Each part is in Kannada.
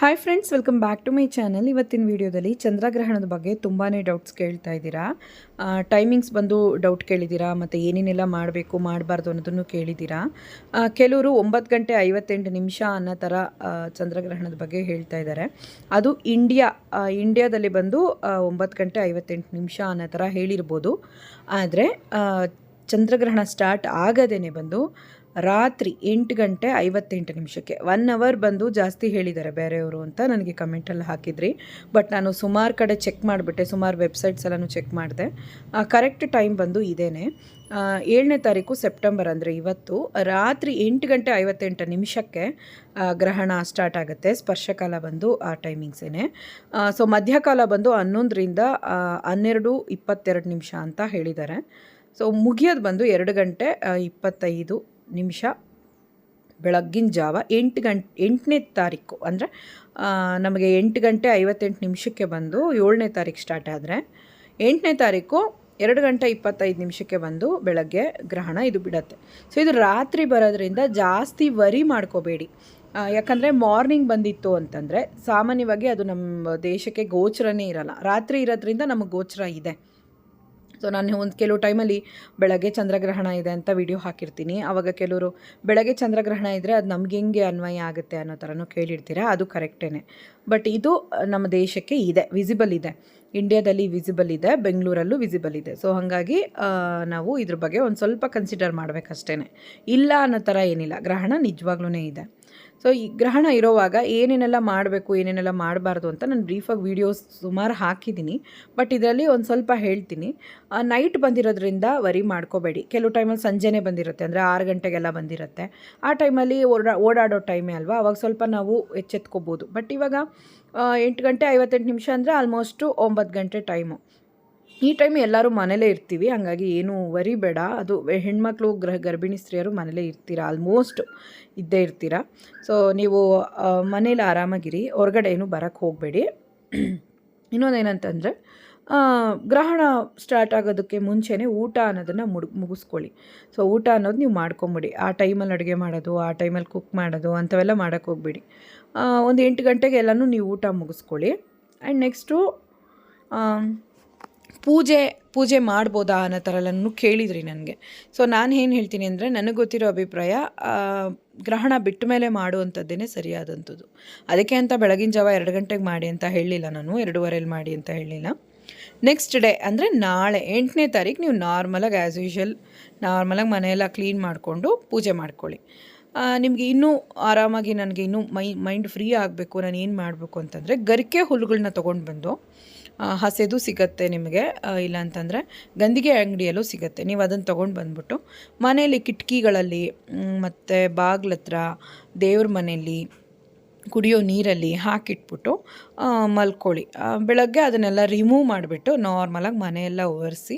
Hi friends welcome back to my channel ಇವತ್ತಿನ ವಿಡಿಯೋದಲ್ಲಿ ಚಂದ್ರಗ್ರಹಣದ ಬಗ್ಗೆ ತುಂಬಾ ಡೌಟ್ಸ್ ಕೇಳ್ತಾ ಇದ್ದೀರಾ? ಟೈಮಿಂಗ್ಸ್ ಬಂದು ಡೌಟ್ ಕೇಳಿದ್ದೀರಾ? ಮತ್ತು ಏನೇನೆಲ್ಲ ಮಾಡಬೇಕು, ಮಾಡಬಾರ್ದು ಅನ್ನೋದನ್ನು ಕೇಳಿದ್ದೀರಾ? ಕೆಲವರು ಒಂಬತ್ತು ಗಂಟೆ ಐವತ್ತೆಂಟು ನಿಮಿಷ ಅನ್ನೋ ಥರ ಚಂದ್ರಗ್ರಹಣದ ಬಗ್ಗೆ ಹೇಳ್ತಾ ಇದ್ದಾರೆ. ಅದು ಇಂಡಿಯಾ ಇಂಡಿಯಾದಲ್ಲಿ ಬಂದು ಒಂಬತ್ತು ಗಂಟೆ ಐವತ್ತೆಂಟು ನಿಮಿಷ ಅನ್ನೋ ಥರ ಹೇಳಿರ್ಬೋದು. ಆದರೆ ಚಂದ್ರಗ್ರಹಣ ಸ್ಟಾರ್ಟ್ ಆಗದೇ ಬಂದು ರಾತ್ರಿ ಎಂಟು ಗಂಟೆ ಐವತ್ತೆಂಟು ನಿಮಿಷಕ್ಕೆ. ಒನ್ ಅವರ್ ಬಂದು ಜಾಸ್ತಿ ಹೇಳಿದ್ದಾರೆ ಬೇರೆಯವರು ಅಂತ ನನಗೆ ಕಮೆಂಟಲ್ಲಿ ಹಾಕಿದ್ರಿ. ಬಟ್ ನಾನು ಸುಮಾರು ಕಡೆ ಚೆಕ್ ಮಾಡಿಬಿಟ್ಟೆ, ಸುಮಾರು ವೆಬ್ಸೈಟ್ಸ್ ಎಲ್ಲನೂ ಚೆಕ್ ಮಾಡಿದೆ. ಕರೆಕ್ಟ್ ಟೈಮ್ ಬಂದು ಇದೇನೆ. ಏಳನೇ ತಾರೀಕು ಸೆಪ್ಟೆಂಬರ್ ಅಂದರೆ ಇವತ್ತು ರಾತ್ರಿ ಎಂಟು ಗಂಟೆ ಐವತ್ತೆಂಟು ನಿಮಿಷಕ್ಕೆ ಗ್ರಹಣ ಸ್ಟಾರ್ಟ್ ಆಗುತ್ತೆ. ಸ್ಪರ್ಶಕಾಲ ಬಂದು ಆ ಟೈಮಿಂಗ್ಸೇನೆ ಸೊ ಮಧ್ಯಕಾಲ ಬಂದು ಹನ್ನೊಂದರಿಂದ ಹನ್ನೆರಡು ಇಪ್ಪತ್ತೆರಡು ನಿಮಿಷ ಅಂತ ಹೇಳಿದ್ದಾರೆ. ಸೊ ಮುಗಿಯೋದು ಬಂದು ಎರಡು ಗಂಟೆ ಇಪ್ಪತ್ತೈದು ನಿಮಿಷ, ಬೆಳಗ್ಗಿನ ಜಾವ ಎಂಟು ಗಂಟೆ ಎಂಟನೇ ತಾರೀಕು ಅಂದರೆ ನಮಗೆ ಎಂಟು ಗಂಟೆ ಐವತ್ತೆಂಟು ನಿಮಿಷಕ್ಕೆ ಬಂದು ಏಳನೇ ತಾರೀಕು ಸ್ಟಾರ್ಟ್ ಆದರೆ, ಎಂಟನೇ ತಾರೀಕು ಎರಡು ಗಂಟೆ ಇಪ್ಪತ್ತೈದು ನಿಮಿಷಕ್ಕೆ ಬಂದು ಬೆಳಗ್ಗೆ ಗ್ರಹಣ ಇದು ಬಿಡತ್ತೆ. ಸೊ ಇದು ರಾತ್ರಿ ಬರೋದ್ರಿಂದ ಜಾಸ್ತಿ ವರಿ ಮಾಡ್ಕೋಬೇಡಿ. ಯಾಕಂದರೆ ಮಾರ್ನಿಂಗ್ ಬಂದಿತ್ತು ಅಂತಂದರೆ ಸಾಮಾನ್ಯವಾಗಿ ಅದು ನಮ್ಮ ದೇಶಕ್ಕೆ ಗೋಚರನೇ ಇರಲ್ಲ. ರಾತ್ರಿ ಇರೋದ್ರಿಂದ ನಮಗೆ ಗೋಚರ ಇದೆ. ಸೊ ನಾನು ಒಂದು ಕೆಲವು ಟೈಮಲ್ಲಿ ಬೆಳಗ್ಗೆ ಚಂದ್ರಗ್ರಹಣ ಇದೆ ಅಂತ ವಿಡಿಯೋ ಹಾಕಿರ್ತೀನಿ. ಆವಾಗ ಕೆಲವರು ಬೆಳಗ್ಗೆ ಚಂದ್ರಗ್ರಹಣ ಇದ್ದರೆ ಅದು ನಮ್ಗೆ ಹೆಂಗೆ ಅನ್ವಯ ಆಗುತ್ತೆ ಅನ್ನೋ ಥರನೂ ಕೇಳಿರ್ತೀರ? ಅದು ಕರೆಕ್ಟೇ ಬಟ್ ಇದು ನಮ್ಮ ದೇಶಕ್ಕೆ ಇದೆ ವಿಸಿಬಲ್ ಇದೆ. ಇಂಡಿಯಾದಲ್ಲಿ ವಿಸಿಬಲ್ ಇದೆ ಬೆಂಗಳೂರಲ್ಲೂ ವಿಸಿಬಲ್ ಇದೆ. ಸೊ ಹಾಗಾಗಿ ನಾವು ಇದ್ರ ಬಗ್ಗೆ ಒಂದು ಸ್ವಲ್ಪ ಕನ್ಸಿಡರ್ ಮಾಡಬೇಕಷ್ಟೇ ಇಲ್ಲ ಅನ್ನೋ ಥರ ಏನಿಲ್ಲ. ಗ್ರಹಣ ನಿಜವಾಗ್ಲೂ ಇದೆ. ಸೊ ಈ ಗ್ರಹಣ ಇರೋವಾಗ ಏನೇನೆಲ್ಲ ಮಾಡಬೇಕು, ಏನೇನೆಲ್ಲ ಮಾಡಬಾರ್ದು ಅಂತ ನಾನು ಬ್ರೀಫಾಗಿ ವೀಡಿಯೋಸ್ ಸುಮಾರು ಹಾಕಿದ್ದೀನಿ. ಬಟ್ ಇದರಲ್ಲಿ ಒಂದು ಸ್ವಲ್ಪ ಹೇಳ್ತೀನಿ. ನೈಟ್ ಬಂದಿರೋದ್ರಿಂದ ವರಿ ಮಾಡ್ಕೋಬೇಡಿ. ಕೆಲವು ಟೈಮಲ್ಲಿ ಸಂಜೆನೇ ಬಂದಿರುತ್ತೆ. ಅಂದರೆ ಆರು ಗಂಟೆಗೆಲ್ಲ ಬಂದಿರುತ್ತೆ. ಆ ಟೈಮಲ್ಲಿ ಓಡಾ, ಓಡಾಡೋ ಟೈಮೇ ಅಲ್ವಾ? ಅವಾಗ ಸ್ವಲ್ಪ ನಾವು ಎಚ್ಚೆತ್ಕೋಬೋದು. ಬಟ್ ಇವಾಗ ಎಂಟು ಗಂಟೆ ಐವತ್ತೆಂಟು ನಿಮಿಷ ಅಂದರೆ ಆಲ್ಮೋಸ್ಟು ಒಂಬತ್ತು ಗಂಟೆ ಟೈಮು ಈ ಟೈಮ್ ಎಲ್ಲರೂ ಮನೇಲೇ ಇರ್ತೀವಿ, ಹಾಗಾಗಿ ಏನು ವರಿ ಬೇಡ. ಅದು ಹೆಣ್ಮಕ್ಳು ಗ್ರಹ ಗರ್ಭಿಣಿ ಸ್ತ್ರೀಯರು ಮನೇಲೇ ಇರ್ತೀರ ಆಲ್ಮೋಸ್ಟ್ ಇದ್ದೇ ಇರ್ತೀರ. ಸೊ ನೀವು ಮನೇಲಿ ಆರಾಮಾಗಿರಿ, ಹೊರಗಡೆ ಏನು ಬರೋಕ್ಕೆ ಹೋಗಬೇಡಿ. ಇನ್ನೊಂದೇನಂತಂದರೆ ಗ್ರಹಣ ಸ್ಟಾರ್ಟ್ ಆಗೋದಕ್ಕೆ ಮುಂಚೆನೇ ಊಟ ಅನ್ನೋದನ್ನು ಮುಡ್, ಮುಗಿಸ್ಕೊಳ್ಳಿ. ಸೊ ಊಟ ಅನ್ನೋದು ನೀವು ಮಾಡ್ಕೊಂಬಿಡಿ. ಆ ಟೈಮಲ್ಲಿ ಅಡುಗೆ ಮಾಡೋದು, ಆ ಟೈಮಲ್ಲಿ ಕುಕ್ ಮಾಡೋದು, ಅಂಥವೆಲ್ಲ ಮಾಡೋಕ್ಕೆ ಹೋಗಬೇಡಿ. ಒಂದು ಎಂಟು ಗಂಟೆಗೆ ಎಲ್ಲನೂ ನೀವು ಊಟ ಮುಗಿಸ್ಕೊಳ್ಳಿ. ಆ್ಯಂಡ್ ನೆಕ್ಸ್ಟು ಪೂಜೆ ಪೂಜೆ ಮಾಡ್ಬೋದಾ ಅನ್ನೋ ಥರ ಎಲ್ಲನೂ ಕೇಳಿದ್ರಿ ನನಗೆ. ಸೊ ನಾನು ಏನು ಹೇಳ್ತೀನಿ ಅಂದರೆ ನನಗೆ ಗೊತ್ತಿರೋ ಅಭಿಪ್ರಾಯ ಗ್ರಹಣ ಬಿಟ್ಟ ಮೇಲೆ ಮಾಡುವಂಥದ್ದೇ ಸರಿಯಾದಂಥದ್ದು. ಅದಕ್ಕೆ ಅಂತ ಬೆಳಗಿನ ಜಾವ ಎರಡು ಗಂಟೆಗೆ ಮಾಡಿ ಅಂತ ಹೇಳಲಿಲ್ಲ ನಾನು, ಎರಡೂವರೆಲಿ ಮಾಡಿ ಅಂತ ಹೇಳಲಿಲ್ಲ. ನೆಕ್ಸ್ಟ್ ಡೇ ಅಂದರೆ ನಾಳೆ, ಎಂಟನೇ ತಾರೀಕು ನೀವು ನಾರ್ಮಲಾಗಿ ಆ್ಯಸ್ ಯೂಶ್ವಲ್ ನಾರ್ಮಲಾಗಿ ಮನೆಯೆಲ್ಲ ಕ್ಲೀನ್ ಮಾಡಿಕೊಂಡು ಪೂಜೆ ಮಾಡ್ಕೊಳ್ಳಿ. ನಿಮಗೆ ಇನ್ನೂ ಆರಾಮಾಗಿ ನನಗೆ ಇನ್ನೂ ಮೈ ಮೈಂಡ್ ಫ್ರೀ ಆಗಬೇಕು ನಾನು ಏನು ಮಾಡಬೇಕು ಅಂತಂದರೆ ಗರಿಕೆ ಹುಲ್ಲುಗಳನ್ನ ತೊಗೊಂಡು ಬಂದು ಹಸೆದು ಸಿಗತ್ತೆ ನಿಮಗೆ ಇಲ್ಲಾಂತಂದರೆ ಗಂದಿಗೆ ಅಂಗಡಿಯಲ್ಲೂ ಸಿಗತ್ತೆ. ನೀವು ಅದನ್ನು ತೊಗೊಂಡು ಬಂದ್ಬಿಟ್ಟು ಮನೆಯಲ್ಲಿ ಕಿಟಕಿಗಳಲ್ಲಿ ಮತ್ತು ಬಾಗ್ಲ ಹತ್ರ ದೇವ್ರ ಮನೆಯಲ್ಲಿ ಕುಡಿಯೋ ನೀರಲ್ಲಿ ಹಾಕಿಟ್ಬಿಟ್ಟು ಮಲ್ಕೊಳ್ಳಿ. ಬೆಳಗ್ಗೆ ಅದನ್ನೆಲ್ಲ ರಿಮೂವ್ ಮಾಡಿಬಿಟ್ಟು ನಾರ್ಮಲಾಗಿ ಮನೆಯೆಲ್ಲ ಒರೆಸಿ,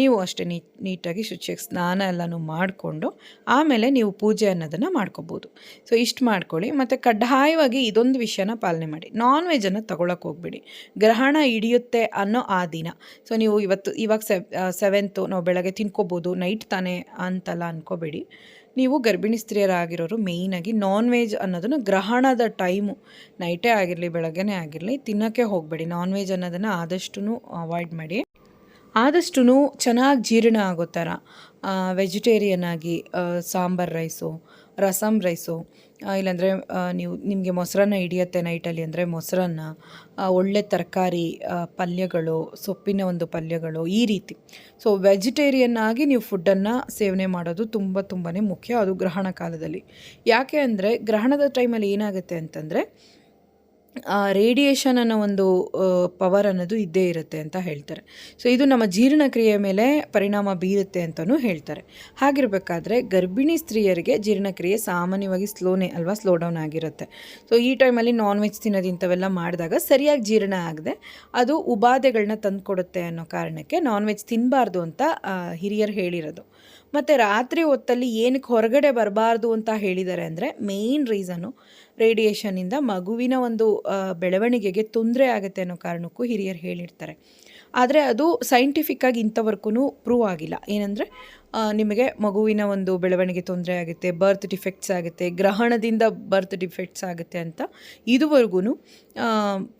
ನೀವು ಅಷ್ಟೇ ನೀಟ್ ನೀಟಾಗಿ ಶುಚಿಯಾಗಿ ಸ್ನಾನ ಎಲ್ಲನೂ ಮಾಡಿಕೊಂಡು, ಆಮೇಲೆ ನೀವು ಪೂಜೆ ಅನ್ನೋದನ್ನು ಮಾಡ್ಕೋಬೋದು. ಸೊ ಇಷ್ಟು ಮಾಡ್ಕೊಳ್ಳಿ. ಮತ್ತು ಕಡ್ಡಾಯವಾಗಿ ಇದೊಂದು ವಿಷಯನ ಪಾಲನೆ ಮಾಡಿ. ನಾನ್ ವೆಜನ್ನು ತಗೊಳಕ್ಕೆ ಹೋಗ್ಬೇಡಿ. ಗ್ರಹಣ ಹಿಡಿಯುತ್ತೆ ಅನ್ನೋ ಆ ದಿನ. ಸೊ ನೀವು ಇವತ್ತು, ಇವಾಗ ಸೆವ್ ಸೆವೆಂತು ನಾವು ಬೆಳಗ್ಗೆ ತಿನ್ಕೋಬೋದು ನೈಟ್ ತಾನೇ ಅಂತಲ್ಲ ಅನ್ಕೋಬೇಡಿ. ನೀವು ಗರ್ಭಿಣಿ ಸ್ತ್ರೀಯರಾಗಿರೋರು ಮೇಯ್ನಾಗಿ ನಾನ್ ವೆಜ್ ಅನ್ನೋದನ್ನು ಗ್ರಹಣದ ಟೈಮು ನೈಟೇ ಆಗಿರಲಿ, ಬೆಳಗ್ಗೆನೇ ಆಗಿರಲಿ, ತಿನ್ನೋಕ್ಕೆ ಹೋಗಬೇಡಿ. ನಾನ್ ವೆಜ್ ಅನ್ನೋದನ್ನು ಆದಷ್ಟು ಅವಾಯ್ಡ್ ಮಾಡಿ. ಆದಷ್ಟು ಚೆನ್ನಾಗಿ ಜೀರ್ಣ ಆಗೋ ಥರ ವೆಜಿಟೇರಿಯನ್ ಆಗಿ ಸಾಂಬಾರ್ ರೈಸು ರಸಮ್ ರೈಸು ಇಲ್ಲಾಂದರೆ ನೀವು, ನಿಮಗೆ ಮೊಸರನ್ನ ಹಿಡಿಯತ್ತೆ ನೈಟಲ್ಲಿ ಅಂದರೆ ಮೊಸರನ್ನ ಒಳ್ಳೆ ತರಕಾರಿ ಪಲ್ಯಗಳು, ಸೊಪ್ಪಿನ ಒಂದು ಪಲ್ಯಗಳು ಈ ರೀತಿ. ಸೊ ವೆಜಿಟೇರಿಯನ್ ಆಗಿ ನೀವು ಫುಡ್ಡನ್ನು ಸೇವನೆ ಮಾಡೋದು ತುಂಬ ತುಂಬಾ ಮುಖ್ಯ, ಅದು ಗ್ರಹಣ ಕಾಲದಲ್ಲಿ. ಯಾಕೆ ಅಂದರೆ, ಗ್ರಹಣದ ಟೈಮಲ್ಲಿ ಏನಾಗುತ್ತೆ ಅಂತಂದರೆ ರೇಡಿಯೇಷನ್ ಅನ್ನೋ ಒಂದು ಪವರ್ ಅನ್ನೋದು ಇದ್ದೇ ಇರುತ್ತೆ ಅಂತ ಹೇಳ್ತಾರೆ. ಸೊ ಇದು ನಮ್ಮ ಜೀರ್ಣಕ್ರಿಯೆ ಮೇಲೆ ಪರಿಣಾಮ ಬೀರುತ್ತೆ ಅಂತಲೂ ಹೇಳ್ತಾರೆ. ಹಾಗಿರಬೇಕಾದ್ರೆ ಗರ್ಭಿಣಿ ಸ್ತ್ರೀಯರಿಗೆ ಜೀರ್ಣಕ್ರಿಯೆ ಸಾಮಾನ್ಯವಾಗಿ ಸ್ಲೋನೇ ಅಲ್ವಾ ಸ್ಲೋ ಡೌನ್ ಆಗಿರುತ್ತೆ. ಸೊ ಈ ಟೈಮಲ್ಲಿ ನಾನ್ ವೆಜ್ ತಿನ್ನೋದು ಇಂಥವೆಲ್ಲ ಮಾಡಿದಾಗ ಸರಿಯಾಗಿ ಜೀರ್ಣ ಆಗದೆ ಅದು ಉಬಾಧೆಗಳನ್ನ ತಂದುಕೊಡುತ್ತೆ ಅನ್ನೋ ಕಾರಣಕ್ಕೆ ನಾನ್ ವೆಜ್ ತಿನ್ನಬಾರ್ದು ಅಂತ ಹಿರಿಯರು ಹೇಳಿರೋದು. ಮತ್ತು ರಾತ್ರಿ ಹೊತ್ತಲ್ಲಿ ಏನಕ್ಕೆ ಹೊರಗಡೆ ಬರಬಾರ್ದು ಅಂತ ಹೇಳಿದ್ದಾರೆ ಅಂದರೆ ಮೇಯ್ನ್ ರೀಸನು ರೇಡಿಯೇಷನಿಂದ ಮಗುವಿನ ಒಂದು ಬೆಳವಣಿಗೆಗೆ ತೊಂದರೆ ಆಗುತ್ತೆ ಅನ್ನೋ ಕಾರಣಕ್ಕೂ ಹಿರಿಯರು ಹೇಳಿರ್ತಾರೆ. ಆದರೆ ಅದು ಸೈಂಟಿಫಿಕ್ಕಾಗಿ ಇಂಥವರೆಗೂ ಪ್ರೂವ್ ಆಗಿಲ್ಲ. ಏನಂದರೆ ನಿಮಗೆ ಮಗುವಿನ ಒಂದು ಬೆಳವಣಿಗೆ ತೊಂದರೆ ಆಗುತ್ತೆ ಬರ್ತ್ ಡಿಫೆಕ್ಟ್ಸ್ ಆಗುತ್ತೆ, ಗ್ರಹಣದಿಂದ ಬರ್ತ್ ಡಿಫೆಕ್ಟ್ಸ್ ಆಗುತ್ತೆ ಅಂತ ಇದುವರೆಗೂ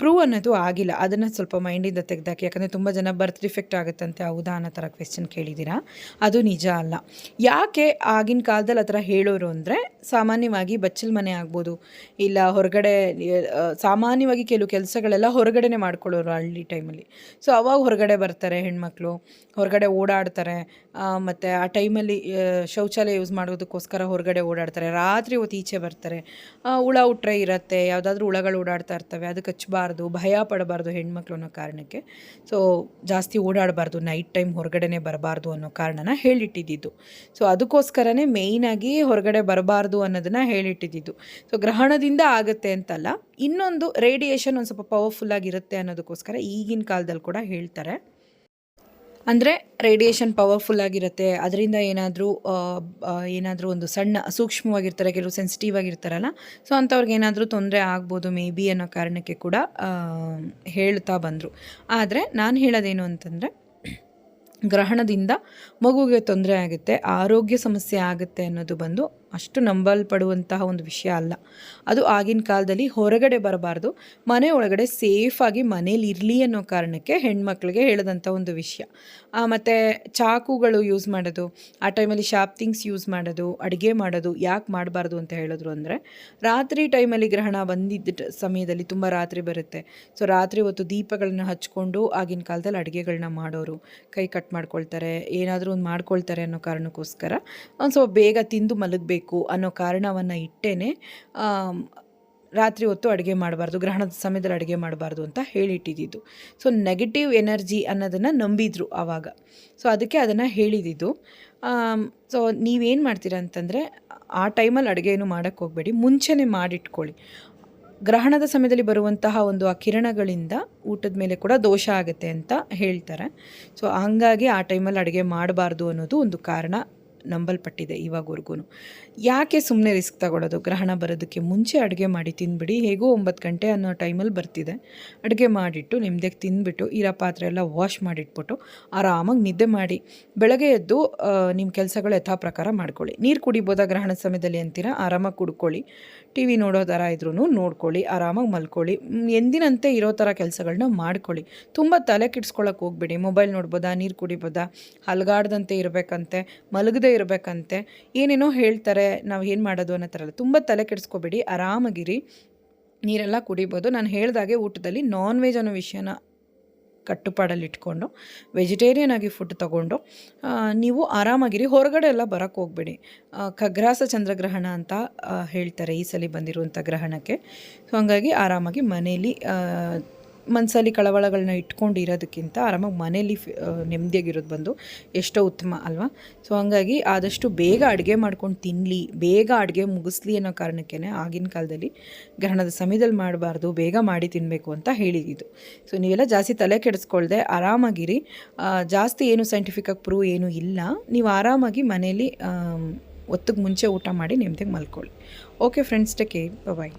ಪ್ರೂವ್ ಅನ್ನೋದು ಆಗಿಲ್ಲ. ಅದನ್ನು ಸ್ವಲ್ಪ ಮೈಂಡಿಂದ ತೆಗೆದಾಕಿ, ಯಾಕಂದರೆ ತುಂಬ ಜನ ಬರ್ತ್ ಡಿಫೆಕ್ಟ್ ಆಗುತ್ತಂತೆ ಹೌದಾ ಅನ್ನೋ ಥರ ಕ್ವೆಶನ್ ಕೇಳಿದ್ದೀರಾ ಅದು ನಿಜ ಅಲ್ಲ. ಯಾಕೆ ಆಗಿನ ಕಾಲದಲ್ಲಿ ಆ ಥರ ಹೇಳೋರು ಅಂದರೆ, ಸಾಮಾನ್ಯವಾಗಿ ಬಚ್ಚಲ್ ಮನೆ ಆಗ್ಬೋದು ಇಲ್ಲ ಹೊರಗಡೆ ಸಾಮಾನ್ಯವಾಗಿ ಕೆಲವು ಕೆಲಸಗಳೆಲ್ಲ ಹೊರಗಡೆನೆ ಮಾಡ್ಕೊಳ್ಳೋರು ಹಳ್ಳಿ ಟೈಮಲ್ಲಿ. ಸೊ ಅವಾಗ ಹೊರಗಡೆ ಬರ್ತಾರೆ ಹೆಣ್ಮಕ್ಳು, ಹೊರಗಡೆ ಓಡಾಡ್ತಾರೆ ಮತ್ತು ಆ ಟೈಮಲ್ಲಿ ಶೌಚಾಲಯ ಯೂಸ್ ಮಾಡೋದಕ್ಕೋಸ್ಕರ ಹೊರಗಡೆ ಓಡಾಡ್ತಾರೆ. ರಾತ್ರಿ ಹೊತ್ತು ಈಚೆ ಬರ್ತಾರೆ. ಹುಳ ಉಟ್ರೆ ಇರುತ್ತೆ, ಯಾವುದಾದ್ರೂ ಹುಳಗಳು ಓಡಾಡ್ತಾ ಇರ್ತವೆ ಅದಕ್ಕೆ ಹಚ್ಚಬಾರ್ದು ಭಯ ಪಡಬಾರ್ದು ಹೆಣ್ಮಕ್ಳು ಅನ್ನೋ ಕಾರಣಕ್ಕೆ. ಸೊ ಜಾಸ್ತಿ ಓಡಾಡಬಾರ್ದು ನೈಟ್ ಟೈಮ್ ಹೊರಗಡೆನೇ ಬರಬಾರ್ದು ಅನ್ನೋ ಕಾರಣನ ಹೇಳಿಟ್ಟಿದ್ದು ಸೊ ಅದಕ್ಕೋಸ್ಕರನೇ ಮೇಯ್ನಾಗಿ ಹೊರಗಡೆ ಬರಬಾರ್ದು ಅನ್ನೋದನ್ನು ಹೇಳಿಟ್ಟಿದ್ದು ಸೊ ಗ್ರಹಣದಿಂದ ಆಗುತ್ತೆ ಅಂತಲ್ಲ. ಇನ್ನೊಂದು ರೇಡಿಯೇಷನ್ ಒಂದು ಸ್ವಲ್ಪ ಪವರ್ಫುಲ್ ಆಗಿರುತ್ತೆ ಅನ್ನೋದಕ್ಕೋಸ್ಕರ ಈಗಿನ ಕಾಲದಲ್ಲಿ ಕೂಡ ಹೇಳ್ತಾರೆ. ಅಂದರೆ ರೇಡಿಯೇಷನ್ ಪವರ್ಫುಲ್ ಆಗಿರುತ್ತೆ. ಅದರಿಂದ ಏನಾದರೂ ಏನಾದರೂ ಒಂದು ಸಣ್ಣ ಸೂಕ್ಷ್ಮವಾಗಿರ್ತಾರೆ ಕೆಲವು ಸೆನ್ಸಿಟಿವ್ ಆಗಿರ್ತಾರಲ್ಲ. ಸೊ ಅಂಥವ್ರಿಗೆ ಏನಾದರೂ ತೊಂದರೆ ಆಗ್ಬೋದು ಮೇ ಬಿ ಅನ್ನೋ ಕಾರಣಕ್ಕೆ ಕೂಡ ಹೇಳ್ತಾ ಬಂದರು. ಆದರೆ ನಾನು ಹೇಳೋದೇನು ಅಂತಂದರೆ, ಗ್ರಹಣದಿಂದ ಮಗುವಿಗೆ ತೊಂದರೆ ಆಗುತ್ತೆ, ಆರೋಗ್ಯ ಸಮಸ್ಯೆ ಆಗುತ್ತೆ ಅನ್ನೋದು ಬಂದು ಅಷ್ಟು ನಂಬಲ್ಪಡುವಂತಹ ಒಂದು ವಿಷಯ ಅಲ್ಲ. ಅದು ಆಗಿನ ಕಾಲದಲ್ಲಿ ಹೊರಗಡೆ ಬರಬಾರ್ದು. ಮನೆ ಒಳಗಡೆ ಸೇಫಾಗಿ ಮನೇಲಿ ಇರಲಿ ಅನ್ನೋ ಕಾರಣಕ್ಕೆ ಹೆಣ್ಮಕ್ಳಿಗೆ ಹೇಳಿದಂಥ ಒಂದು ವಿಷಯ. ಮತ್ತು ಚಾಕುಗಳು ಯೂಸ್ ಮಾಡೋದು, ಆ ಟೈಮಲ್ಲಿ ಶಾಪ್ ಥಿಂಗ್ಸ್ ಯೂಸ್ ಮಾಡೋದು, ಅಡುಗೆ ಮಾಡೋದು ಯಾಕೆ ಮಾಡಬಾರ್ದು ಅಂತ ಹೇಳಿದ್ರು ಅಂದರೆ, ರಾತ್ರಿ ಟೈಮಲ್ಲಿ ಗ್ರಹಣ ಬಂದಿದ್ದ ಸಮಯದಲ್ಲಿ ತುಂಬ ರಾತ್ರಿ ಬರುತ್ತೆ. ಸೊ ರಾತ್ರಿ ಹೊತ್ತು ದೀಪಗಳನ್ನ ಹಚ್ಕೊಂಡು ಆಗಿನ ಕಾಲದಲ್ಲಿ ಅಡುಗೆಗಳನ್ನ ಮಾಡೋರು, ಕೈ ಕಟ್ ಮಾಡ್ಕೊಳ್ತಾರೆ, ಏನಾದರೂ ಒಂದು ಮಾಡ್ಕೊಳ್ತಾರೆ ಅನ್ನೋ ಕಾರಣಕ್ಕೋಸ್ಕರ, ಒಂದು ಸ್ವಲ್ಪ ಬೇಗ ತಿಂದು ಮಲಗಬೇಕು ಅನ್ನೋ ಕಾರಣವನ್ನು ಇಟ್ಟೇನೆ ರಾತ್ರಿ ಹೊತ್ತು ಅಡುಗೆ ಮಾಡಬಾರ್ದು, ಗ್ರಹಣದ ಸಮಯದಲ್ಲಿ ಅಡುಗೆ ಮಾಡಬಾರ್ದು ಅಂತ ಹೇಳಿಟ್ಟಿದ್ದು ಸೊ ನೆಗೆಟಿವ್ ಎನರ್ಜಿ ಅನ್ನೋದನ್ನು ನಂಬಿದ್ರು ಆವಾಗ ಸೊ ಅದಕ್ಕೆ ಅದನ್ನು ಹೇಳಿದ್ದು ಸೊ ನೀವೇನು ಮಾಡ್ತೀರಾ ಅಂತಂದರೆ, ಆ ಟೈಮಲ್ಲಿ ಅಡುಗೆಯನ್ನು ಮಾಡೋಕ್ಕೆ ಹೋಗಬೇಡಿ, ಮುಂಚೆನೇ ಮಾಡಿಟ್ಕೊಳ್ಳಿ. ಗ್ರಹಣದ ಸಮಯದಲ್ಲಿ ಬರುವಂತಹ ಒಂದು ಆ ಕಿರಣಗಳಿಂದ ಊಟದ ಮೇಲೆ ಕೂಡ ದೋಷ ಆಗುತ್ತೆ ಅಂತ ಹೇಳ್ತಾರೆ. ಸೊ ಹಂಗಾಗಿ ಆ ಟೈಮಲ್ಲಿ ಅಡುಗೆ ಮಾಡಬಾರ್ದು ಅನ್ನೋದು ಒಂದು ಕಾರಣ. ನಂಬಲ್ಪಟ್ಟಿದೆ ಇವಾಗವರೆಗೂ ಯಾಕೆ ಸುಮ್ಮನೆ ರಿಸ್ಕ್ ತಗೊಳ್ಳೋದು ಗ್ರಹಣ ಬರೋದಕ್ಕೆ ಮುಂಚೆ ಅಡುಗೆ ಮಾಡಿ ತಿಂದುಬಿಡಿ ಹೇಗೋ ಒಂಬತ್ತು ಗಂಟೆ ಅನ್ನೋ ಟೈಮಲ್ಲಿ ಬರ್ತಿದೆ. ಅಡುಗೆ ಮಾಡಿಟ್ಟು ನಿಮ್ದಕ್ಕೆ ತಿಂದ್ಬಿಟ್ಟು ಇರೋ ಪಾತ್ರೆ ಎಲ್ಲ ವಾಶ್ ಮಾಡಿಟ್ಬಿಟ್ಟು ಆರಾಮಾಗಿ ನಿದ್ದೆ ಮಾಡಿ ಬೆಳಗ್ಗೆ ಎದ್ದು ನಿಮ್ಮ ಕೆಲಸಗಳು ಯಥಾ ಪ್ರಕಾರ ಮಾಡ್ಕೊಳ್ಳಿ. ನೀರು ಕುಡಿಬೋದಾ ಗ್ರಹಣ ಸಮಯದಲ್ಲಿ ಅಂತೀರಾ? ಆರಾಮಾಗಿ ಕುಡ್ಕೊಳ್ಳಿ. ಟಿ ವಿ ನೋಡೋ ಥರ ಇದ್ರೂ ನೋಡ್ಕೊಳ್ಳಿ. ಆರಾಮಾಗಿ ಮಲ್ಕೊಳ್ಳಿ. ಎಂದಿನಂತೆ ಇರೋ ಥರ ಕೆಲಸಗಳನ್ನ ಮಾಡ್ಕೊಳ್ಳಿ. ತುಂಬ ತಲೆ ಕೆಡ್ಸ್ಕೊಳಕ್ಕೆ ಹೋಗ್ಬೇಡಿ. ಮೊಬೈಲ್ ನೋಡ್ಬೋದಾ? ನೀರು ಕುಡಿಬೋದಾ? ಹಲ್ಗಾಡ್ದಂತೆ ಇರಬೇಕಂತೆ. ಮಲಗದೇ ಇರಬೇಕಂತೆ. ಏನೇನೋ ಹೇಳ್ತಾರೆ, ನಾವು ಏನು ಮಾಡೋದು ಅನ್ನೋ ಥರ ತುಂಬ ತಲೆ ಕೆಡಿಸ್ಕೋಬೇಡಿ, ಆರಾಮಾಗಿರಿ. ನೀರೆಲ್ಲ ಕುಡಿಬೋದು. ನಾನು ಹೇಳ್ದಾಗೆ ಊಟದಲ್ಲಿ ನಾನ್ ವೆಜ್ ಅನ್ನೋ ವಿಷಯನ ಕಟ್ಟುಪಾಡಲ್ಲಿ ಇಟ್ಕೊಂಡು ವೆಜಿಟೇರಿಯನ್ ಆಗಿ ಫುಡ್ ತಗೊಂಡು ನೀವು ಆರಾಮಾಗಿರಿ. ಹೊರಗಡೆ ಎಲ್ಲ ಬರೋಕ್ಕೆ ಹೋಗಬೇಡಿ. ಖಗ್ರಾಸ ಚಂದ್ರಗ್ರಹಣ ಅಂತ ಹೇಳ್ತಾರೆ ಈ ಸಲ ಬಂದಿರುವಂಥ ಗ್ರಹಣಕ್ಕೆ. ಸೊ, ಹಂಗಾಗಿ ಆರಾಮಾಗಿ ಮನೇಲಿ ಮನಸ್ಸಲ್ಲಿ ಕಳವಳಗಳನ್ನ ಇಟ್ಕೊಂಡು ಇರೋದಕ್ಕಿಂತ ಆರಾಮಾಗಿ ಮನೇಲಿ ನೆಮ್ಮದಿಯಾಗಿರೋದು ಬಂದು ಎಷ್ಟೋ ಉತ್ತಮ ಅಲ್ವಾ? ಸೊ ಹಂಗಾಗಿ ಆದಷ್ಟು ಬೇಗ ಅಡುಗೆ ಮಾಡ್ಕೊಂಡು ತಿನ್ನಲಿ ಬೇಗ ಅಡುಗೆ ಮುಗಿಸ್ಲಿ ಅನ್ನೋ ಕಾರಣಕ್ಕೇ ಆಗಿನ ಕಾಲದಲ್ಲಿ ಗ್ರಹಣದ ಸಮಯದಲ್ಲಿ ಮಾಡಬಾರ್ದು, ಬೇಗ ಮಾಡಿ ತಿನ್ನಬೇಕು ಅಂತ ಹೇಳಿದ್ದು. ಸೊ ನೀವೆಲ್ಲ ಜಾಸ್ತಿ ತಲೆ ಕೆಡಿಸ್ಕೊಳ್ದೆ ಆರಾಮಾಗಿರಿ. ಜಾಸ್ತಿ ಏನು ಸೈಂಟಿಫಿಕಾಗಿ ಪ್ರೂವ್ ಏನೂ ಇಲ್ಲ. ನೀವು ಆರಾಮಾಗಿ ಮನೇಲಿ ಹೊತ್ತಿಗೆ ಮುಂಚೆ ಊಟ ಮಾಡಿ ನೆಮ್ಮದಿಗೆ ಮಲ್ಕೊಳ್ಳಿ. ಓಕೆ ಫ್ರೆಂಡ್ಸ್ ಟೇಕ್ ಬಾಯ್